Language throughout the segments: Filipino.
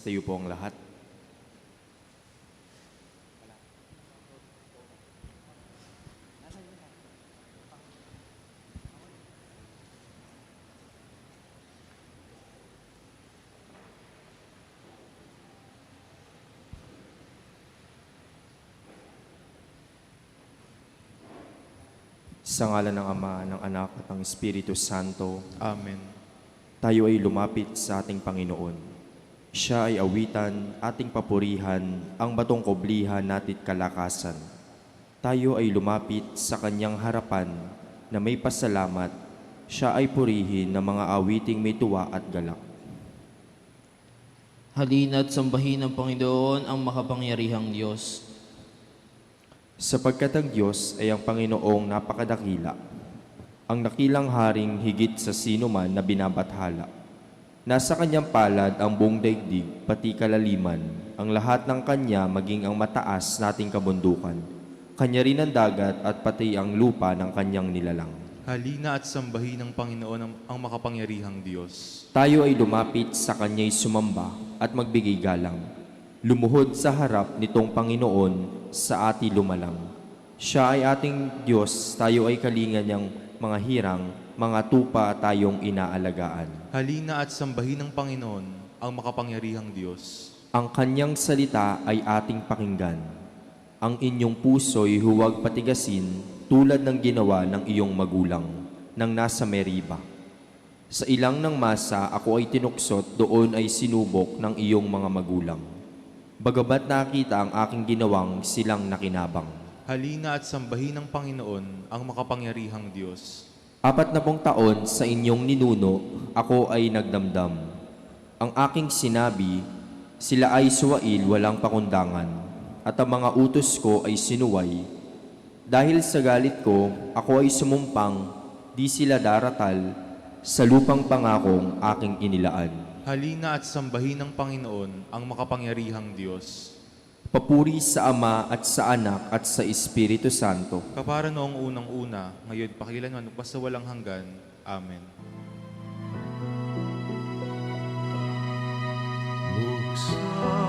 Magstayo po ang lahat. Sa ngalan ng Ama, ng Anak at ng Espiritu Santo, Amen. tayo ay lumapit sa ating Panginoon. Siya ay awitan, ating papurihan, ang batong koblihan natit kalakasan. Tayo ay lumapit sa kanyang harapan na may pasalamat. Siya ay purihin ng mga awiting may tuwa at galak. Halina't sambahin ng Panginoon ang makapangyarihang Diyos. Sapagkat ang Diyos ay ang Panginoong napakadakila, ang nakilang haring higit sa sino man na binabathala. Nasa kanyang palad ang buong daigdig, pati kalaliman, ang lahat ng kanya maging ang mataas nating kabundukan. Kanya rin ang dagat at pati ang lupa ng kanyang nilalang. Halina at sambahin ng Panginoon ang, ang makapangyarihang Diyos. Tayo ay lumapit sa kanya'y sumamba at magbigay galang. Lumuhod sa harap nitong Panginoon sa ati lumalang. Siya ay ating Diyos, tayo ay kalinga niyang mga hirang, mga tupa tayong inaalagaan. Halina at sambahin ng Panginoon ang makapangyarihang Diyos. Ang kanyang salita ay ating pakinggan. Ang inyong puso'y huwag patigasin tulad ng ginawa ng iyong magulang nang nasa Meriba. Sa ilang ng masa ako ay tinuksot, doon ay sinubok ng iyong mga magulang. Bagabat nakita ang aking ginawang silang nakinabang. Halina at sambahin ng Panginoon ang makapangyarihang Diyos. Apat na pong taon sa inyong ninuno, ako ay nagdamdam. Ang aking sinabi, sila ay suwail walang pakundangan, at ang mga utos ko ay sinuway. Dahil sa galit ko, ako ay sumumpang, di sila daratal, sa lupang pangakong aking inilaan. Halina at sambahin ng Panginoon ang makapangyarihang Diyos. Papuri sa Ama at sa Anak at sa Espiritu Santo. Kapara noong unang-una, ngayon pakilanman basta walang hanggan. Amen. Buksan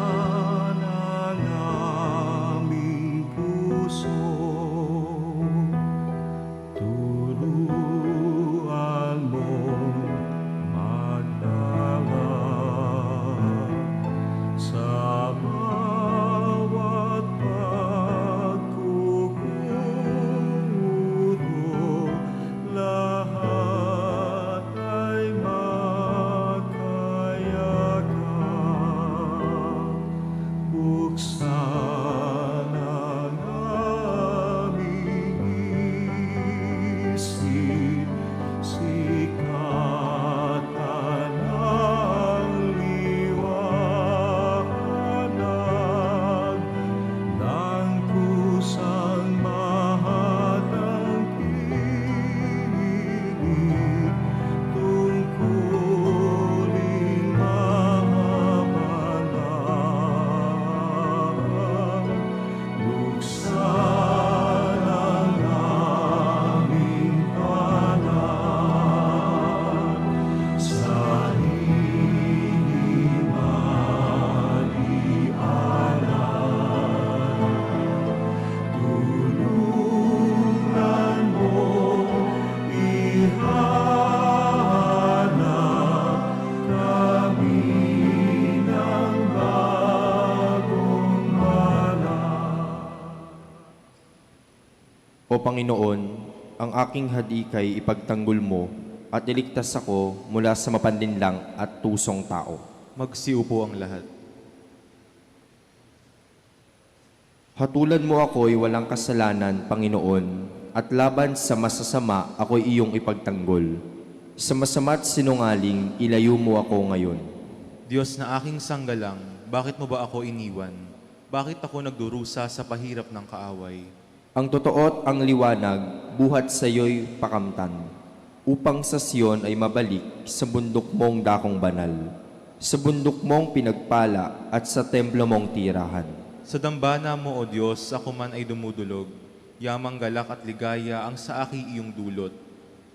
O Panginoon, ang aking hadikay ipagtanggol mo at iligtas ako mula sa mapanlinlang at tusong tao. Magsiupo ang lahat. Hatulan mo ako'y walang kasalanan, Panginoon, at laban sa masasama ako'y iyong ipagtanggol. Sa masama't sinungaling, ilayo mo ako ngayon. Diyos na aking sanggalang, bakit mo ba ako iniwan? Bakit ako nagdurusa sa pahirap ng kaaway? Ang totoo't ang liwanag, buhat sa iyo'y pakamtan, upang sa Siyon ay mabalik sa bundok mong dakong banal, sa bundok mong pinagpala at sa templo mong tirahan. Sa dambana mo, O Diyos, ako man ay dumudulog. Yamang galak at ligaya ang sa aking iyong dulot.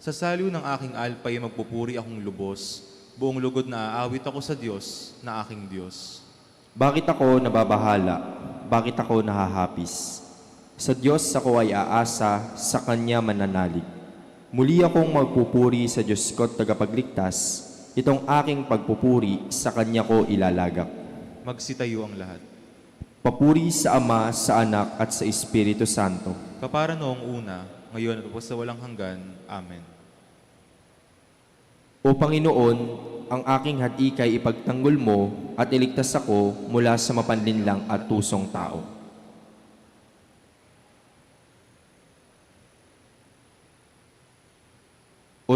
Sa saliw ng aking alpay magpupuri akong lubos. Buong lugod na aawit ako sa Diyos na aking Diyos. Bakit ako nababahala? Bakit ako nahahapis? Sa Diyos ako ay aasa, sa Kanya mananalig. Muli akong magpupuri sa Diyos ko't tagapagligtas, itong aking pagpupuri sa Kanya ko ilalagak. Magsitayo ang lahat. Papuri sa Ama, sa Anak at sa Espiritu Santo. Kapara noong una, ngayon at sa walang hanggan. Amen. O Panginoon, ang aking hatikay ipagtanggol mo at iligtas ako mula sa mapanlinlang at tusong tao.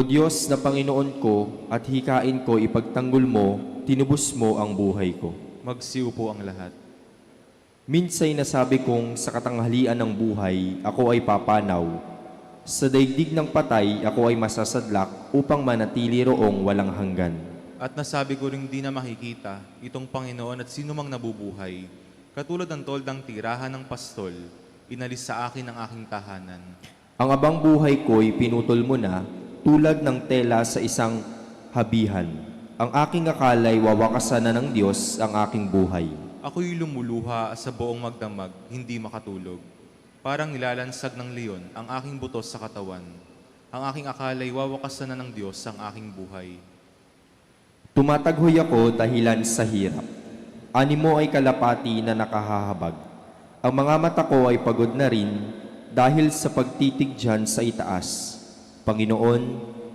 O Diyos na Panginoon ko at hikain ko ipagtanggol mo, tinubos mo ang buhay ko. Magsiupo ang lahat. Minsay nasabi kong sa katanghalian ng buhay, ako ay papanaw. Sa daigdig ng patay, ako ay masasadlak upang manatili roong walang hanggan. At nasabi ko rin di na makikita itong Panginoon at sino mang nabubuhay. Katulad ng toldang tirahan ng pastol, inalis sa akin ang aking tahanan. Ang abang buhay ko'y pinutol mo na tulad ng tela sa isang habihan. Ang aking akalay wawakasan na ng Diyos ang aking buhay. Ako'y lumuluha sa buong magdamag, hindi makatulog. Parang nilalansag ng leon ang aking butos sa katawan. Ang aking akalay wawakasan na ng Diyos ang aking buhay. Tumataghoy ako dahilan sa hirap. Animo ay kalapati na nakahahabag. Ang mga mata ko ay pagod na rin dahil sa pagtitig dyan sa itaas. Panginoon,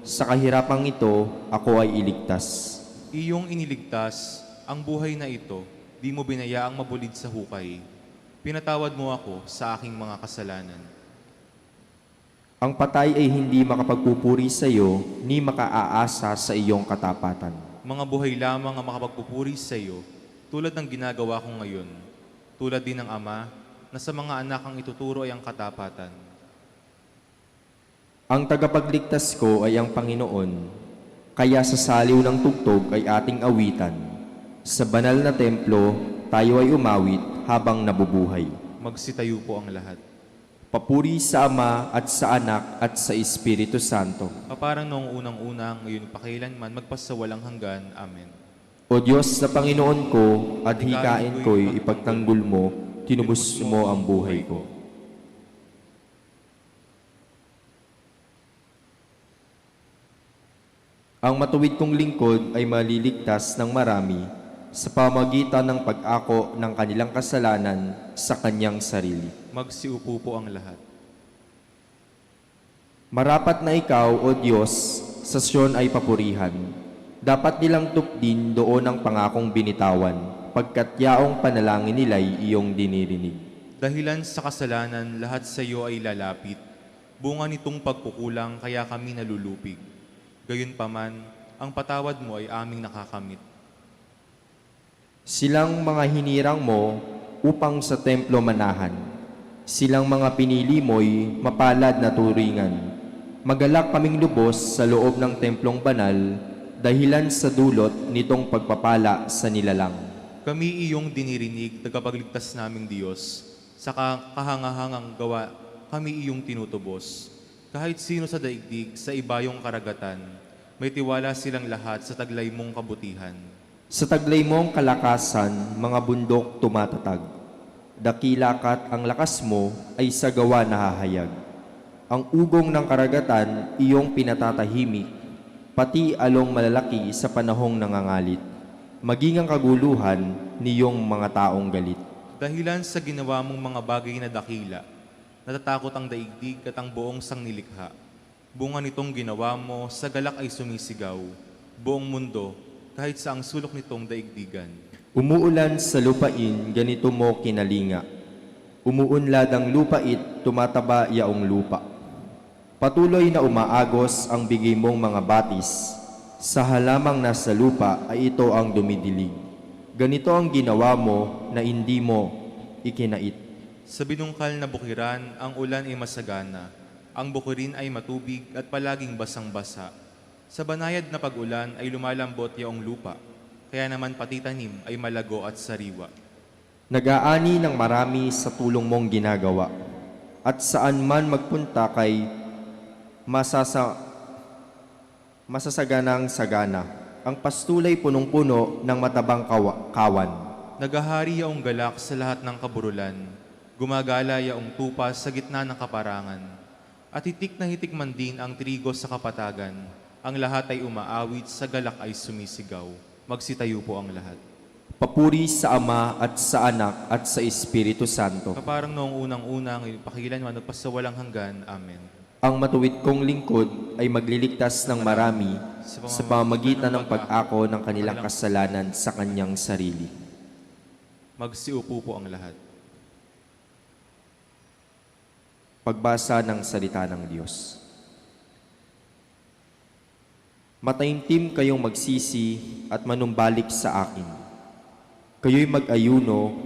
sa kahirapang ito, ako ay iligtas. Iyong iniligtas ang buhay na ito, di mo binayaang mabulid sa hukay. Pinatawad mo ako sa aking mga kasalanan. Ang patay ay hindi makapagpupuri sa iyo, ni makaaasa sa iyong katapatan. Mga buhay lamang ang makapagpupuri sa iyo, tulad ng ginagawa ko ngayon. Tulad din ng Ama, na sa mga anak ang ituturo ay ang katapatan. Ang tagapagligtas ko ay ang Panginoon, kaya sa saliw ng tugtog ay ating awitan. Sa banal na templo, tayo ay umawit habang nabubuhay. Magsitayo po ang lahat. Papuri sa Ama at sa Anak at sa Espiritu Santo. Kaparang noong unang-unang, ngayon pakailanman, magpasawalang hanggan. Amen. O Diyos na Panginoon ko at hikain ko'y ipagtanggol mo, tinubos mo ang buhay ko. Ang matuwid kong lingkod ay maliligtas ng marami sa pamagitan ng pag-ako ng kanilang kasalanan sa kanyang sarili. Magsiupo po ang lahat. Marapat na ikaw, O Diyos, sa Sion ay papurihan. Dapat nilang tupdin doon ang pangakong binitawan, pagkat yaong panalangin nila'y iyong dinirinig. Dahilan sa kasalanan, lahat sa iyo ay lalapit. Bunga nitong pagkukulang, kaya kami nalulupig. Gayunpaman, ang patawad mo ay aming nakakamit. Silang mga hinirang mo upang sa templo manahan. Silang mga pinili mo'y mapalad na turingan. Magalak kaming lubos sa loob ng templong banal, dahilan sa dulot nitong pagpapala sa nilalang. Kami iyong dinirinig, tagapagligtas naming Diyos. Sa ka- kahangahangang gawa, kami iyong tinutubos. Kahit sino sa daigdig, sa ibayong karagatan, may tiwala silang lahat sa taglay mong kabutihan. Sa taglay mong kalakasan, mga bundok tumatatag. Dakilakat ang lakas mo ay sa gawa nahahayag. Ang ugong ng karagatan iyong pinatatahimik, pati along malalaki sa panahong nangangalit. Maging ang kaguluhan niyong mga taong galit. Dahilan sa ginawa mong mga bagay na dakila, natatakot ang daigdig at ang buong sangnilikha. Bunga nitong ginawa mo, sa galak ay sumisigaw. Buong mundo, kahit sa ang sulok nitong daigdigan. Umuulan sa lupain, ganito mo kinalinga. Umuunlad ang lupait, tumataba yaong lupa. Patuloy na umaagos ang bigay mong mga batis. Sa halamang nasa lupa ay ito ang dumidilig. Ganito ang ginawa mo na hindi mo ikinait. Sa binungkal na bukiran, ang ulan ay masagana. Ang bukirin ay matubig at palaging basang-basa. Sa banayad na pag-ulan ay lumalambot yaong lupa. Kaya naman pati tanim ay malago at sariwa. Nagaani ng marami sa tulong mong ginagawa. At saan man magpunta kay masasa, masasaganang sagana. ang pastulay punong-puno ng matabang kawa- kawan. Nagahari yaong galak sa lahat ng kaburulan. Gumagala yaong tupa sa gitna ng kaparangan. At hitik na hitik man din ang trigo sa kapatagan. Ang lahat ay umaawit, sa galak ay sumisigaw. Magsitayo po ang lahat. Papuri sa Ama at sa Anak at sa Espiritu Santo. Kaparang noong unang-unang ipakilan man walang hanggan. Amen. Ang matuwid kong lingkod ay magliligtas ng marami sa pamamagitan ng pag-ako ng kanilang kasalanan sa kanyang sarili. Magsiupo po ang lahat. Pagbasa ng salita ng Diyos. Mataimtim kayong magsisi at manumbalik sa akin. Kayo'y mag-ayuno,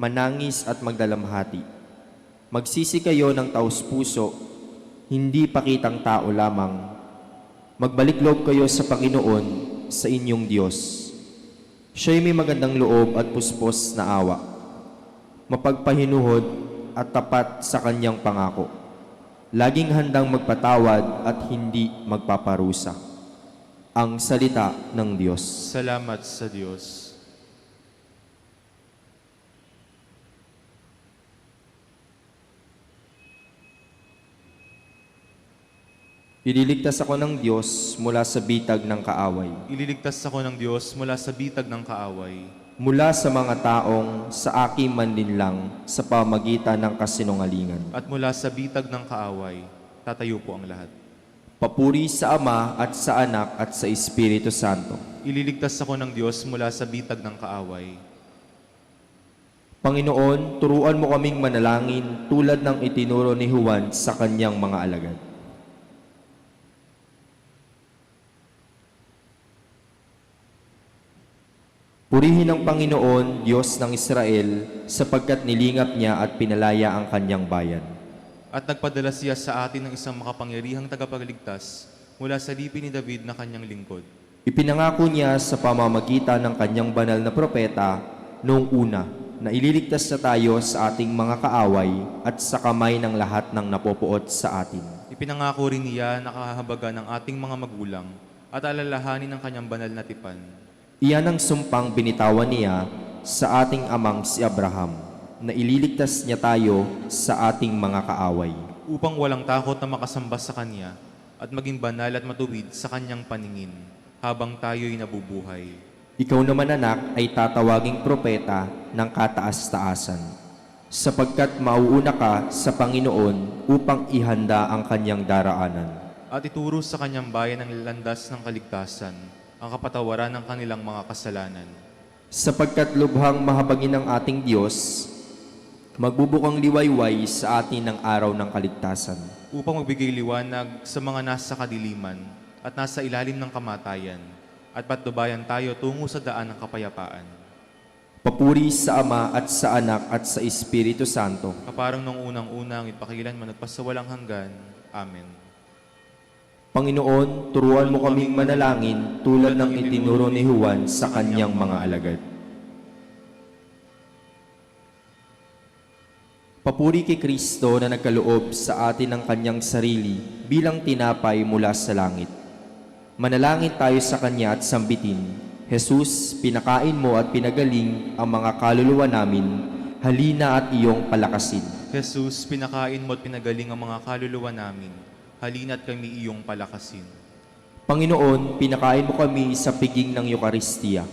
manangis at magdalamhati. Magsisi kayo ng taus puso, hindi pakitang tao lamang. Magbalik loob kayo sa Panginoon, sa inyong Diyos. Siya'y may magandang loob at puspos na awa. Mapagpahinuhod at tapat sa kanyang pangako. Laging handang magpatawad at hindi magpaparusa. Ang salita ng Diyos. Salamat sa Diyos. Ililigtas ako ng Diyos mula sa bitag ng kaaway, Ililigtas ako ng Diyos mula sa bitag ng kaaway, mula sa mga taong sa aking manlinlang sa pamagitan ng kasinungalingan. at mula sa bitag ng kaaway. Tatayo po ang lahat. Papuri sa Ama at sa Anak at sa Espiritu Santo. Ililigtas ako ng Diyos mula sa bitag ng kaaway. Panginoon, turuan mo kaming manalangin tulad ng itinuro ni Juan sa kanyang mga alagad. Purihin ang Panginoon, Diyos ng Israel, sapagkat nilingap niya at pinalaya ang kanyang bayan. At nagpadala siya sa atin ng isang makapangyarihang tagapagligtas mula sa lipi ni David na kanyang lingkod. Ipinangako niya sa pamamagitan ng kanyang banal na propeta noong una na ililigtas na tayo sa ating mga kaaway at sa kamay ng lahat ng napopuot sa atin. Ipinangako rin niya na kahabaga ng ating mga magulang at alalahanin ng kanyang banal na tipan. Iyan ang sumpang binitawan niya sa ating amang si Abraham na ililigtas niya tayo sa ating mga kaaway. upang walang takot na makasamba sa Kanya at maging banal at matuwid sa Kanyang paningin habang tayo'y nabubuhay. Ikaw naman anak ay tatawaging propeta ng kataas-taasan sapagkat mauuna ka sa Panginoon upang ihanda ang kanyang daraanan. At ituro sa Kanyang bayan ang landas ng kaligtasan, ang kapatawaran ng kanilang mga kasalanan. Sapagkat lubhang mahabagin ng ating Diyos, magbubukang liwayway sa atin ng araw ng kaligtasan. upang magbigay liwanag sa mga nasa kadiliman at nasa ilalim ng kamatayan at patnubayan tayo tungo sa daan ng kapayapaan. Papuri sa Ama at sa Anak at sa Espiritu Santo, Kaparang nung unang-unang ipakilan man nagpasawalang hanggan. Amen. Panginoon, turuan mo kaming manalangin tulad ng itinuro ni Juan sa kanyang mga alagad. Papuri kay Kristo na nagkaloob sa atin ng kanyang sarili bilang tinapay mula sa langit. Manalangin tayo sa Kanya at sambitin, Jesus, pinakain mo at pinagaling ang mga kaluluwa namin, halina at iyong palakasin. Jesus, pinakain mo at pinagaling ang mga kaluluwa namin. Halina't kami iyong palakasin. Panginoon, pinakain mo kami sa piging ng Eukaristiya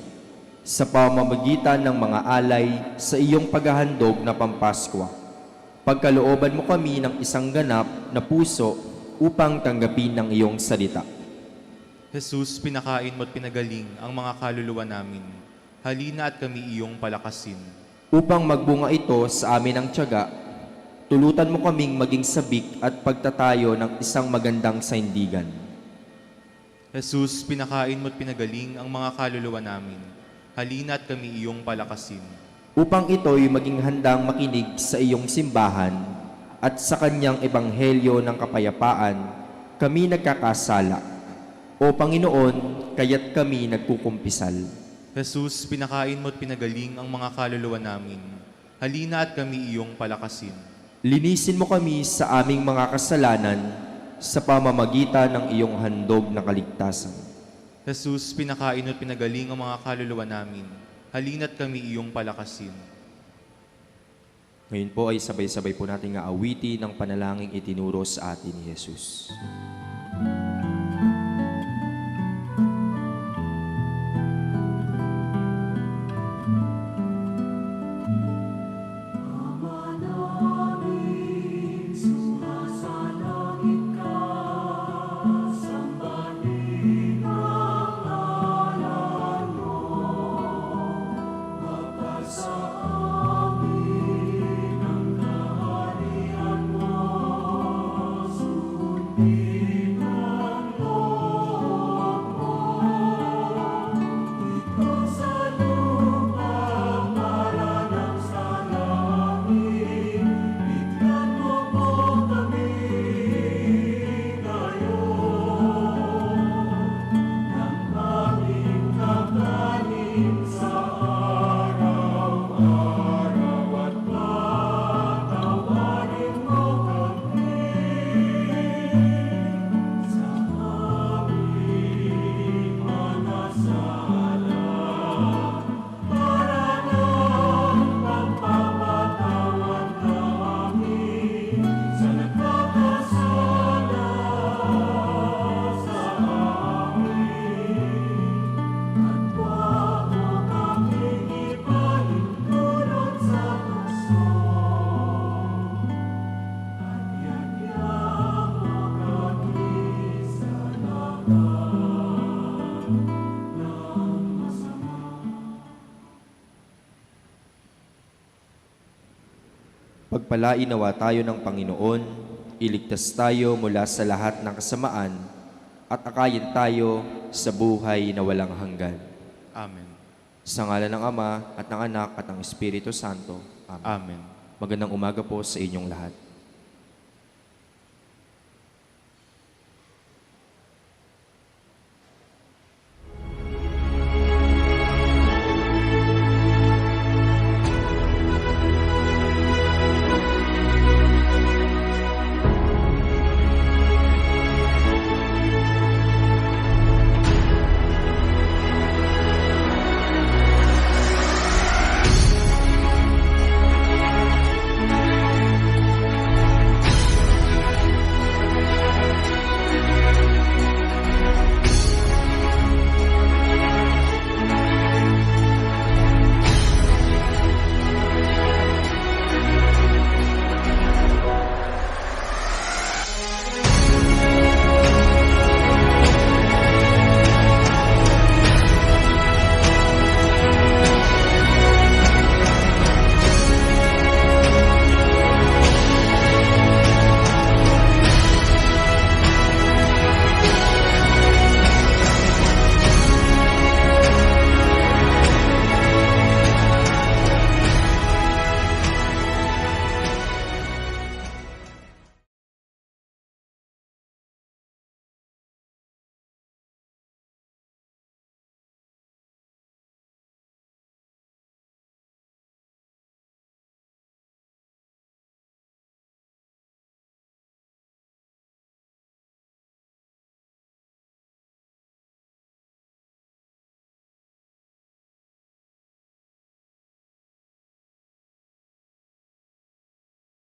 sa pamamagitan ng mga alay sa iyong paghahandog na Pampaskwa. Pagkalooban mo kami ng isang ganap na puso upang tanggapin ang iyong salita. Jesus, pinakain mo at pinagaling ang mga kaluluwa namin. Halina at kami iyong palakasin. Upang magbunga ito sa amin ang tiyaga, tulutan mo kaming maging sabik at pagtatayo ng isang magandang saindigan. Jesus, pinakain mo at pinagaling ang mga kaluluwa namin. Halina at kami iyong palakasin. upang ito'y maging handang makinig sa iyong simbahan at sa kanyang ebanghelyo ng kapayapaan, kami nagkakasala. O Panginoon, kaya't kami nagkukumpisal. Jesus, pinakain mo at pinagaling ang mga kaluluwa namin. Halina at kami iyong palakasin. Linisin mo kami sa aming mga kasalanan sa pamamagitan ng iyong handog na kaligtasan. Jesus, pinakain at pinagaling ang mga kaluluwa namin. Halina't kami iyong palakasin. Ngayon po ay sabay-sabay po nating aawiti ng panalangin itinuro sa atin ni Jesus. Pagpalain nawa tayo ng Panginoon, iligtas tayo mula sa lahat ng kasamaan, at akayin tayo sa buhay na walang hanggan. Amen. Sa ngala ng Ama, at ng Anak, at ng Espiritu Santo. Amen. Amen. Magandang umaga po sa inyong lahat.